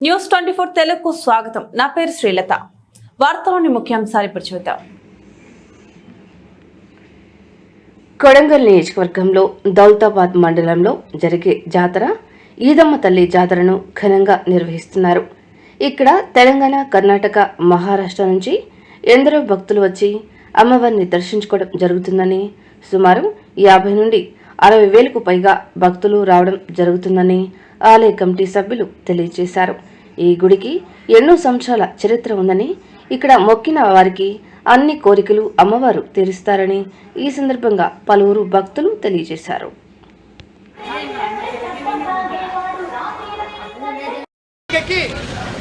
News twenty four తెలుగుకు స్వాగతం. నా పేరు శ్రీలత. వార్తలోని ముఖ్యాంశాలు ఇప్పుడు చూద్దాం. కొడంగల్ నియోజకవర్గంలో దౌలతాబాద్ మండలంలో జరిగే జాతర ఈదమ్మ తల్లి జాతరను ఘనంగా నిర్వహిస్తున్నారు. ఇక్కడ తెలంగాణ కర్ణాటక మహారాష్ట్ర నుంచి ఎందరో భక్తులు వచ్చి అమ్మవారిని దర్శించుకోవడం జరుగుతుందని సుమారు యాభై నుండి అరవై వేలకు పైగా భక్తులు రావడం జరుగుతుందని ఆలయ కమిటీ సభ్యులు తెలియజేశారు. ఈ గుడికి ఎన్నో సంవత్సరాల చరిత్ర ఉందని ఇక్కడ మొక్కిన వారికి అన్ని కోరికలు అమ్మవారు తీరుస్తారని ఈ సందర్భంగా పలువురు భక్తులు తెలియజేశారు.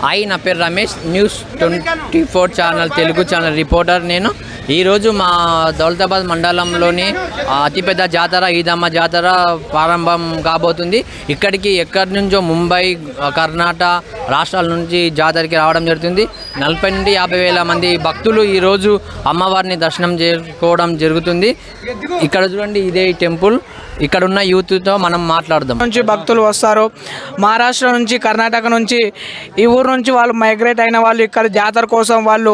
హాయ్ నా పేరు Ramesh news twenty four channel Telugu channel reporter నేను. ఈరోజు మా దౌలతాబాద్ మండలంలోని అతిపెద్ద జాతర ఈదమ్మ జాతర ప్రారంభం కాబోతుంది. ఇక్కడికి ఎక్కడి నుంచో ముంబై కర్ణాటక రాష్ట్రాల నుంచి జాతరకి రావడం జరుగుతుంది. నలభై నుండి యాభై వేల మంది భక్తులు ఈరోజు అమ్మవారిని దర్శనం చేసుకోవడం జరుగుతుంది. ఇక్కడ చూడండి ఇదే టెంపుల్. ఇక్కడ ఉన్న యూత్తో మనం మాట్లాడదాం. నుంచి భక్తులు వస్తారు. మహారాష్ట్ర నుంచి కర్ణాటక నుంచి ఈ ఊరు నుంచి వాళ్ళు మైగ్రేట్ అయిన వాళ్ళు ఇక్కడ జాతర కోసం వాళ్ళు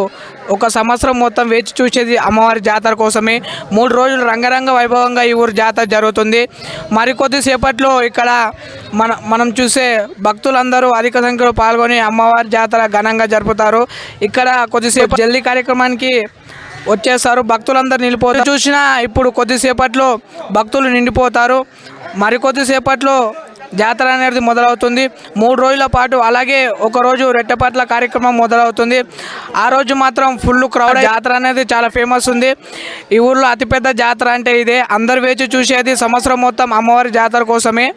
ఒక సంవత్సరం మొత్తం వేచి చూసేది అమ్మవారి జాతర కోసమే. మూడు రోజులు రంగరంగ వైభవంగా ఈ ఊరు జాతర జరుగుతుంది. మరికొద్దిసేపట్లో ఇక్కడ మన మనం చూసే భక్తులందరూ అధిక సంఖ్యలో పాల్గొని అమ్మవారి జాతర ఘనంగా జరుపుతారు. ఇక్కడ కొద్దిసేపు జల్దీ కార్యక్రమానికి వచ్చేస్తారు. భక్తులందరూ నిలిపోతారు. చూసినా ఇప్పుడు కొద్దిసేపట్లో భక్తులు నిండిపోతారు. మరికొద్దిసేపట్లో జాతర అనేది మొదలవుతుంది. మూడు రోజుల పాటు అలాగే ఒకరోజు రెట్టపట్ల కార్యక్రమం మొదలవుతుంది. ఆ రోజు మాత్రం ఫుల్ క్రౌడ్. జాతర అనేది చాలా ఫేమస్ ఉంది. ఈ ఊర్లో అతిపెద్ద జాతర అంటే ఇదే. అందరు వేచి చూసేది సంవత్సరం మొత్తం అమ్మవారి జాతర కోసమే.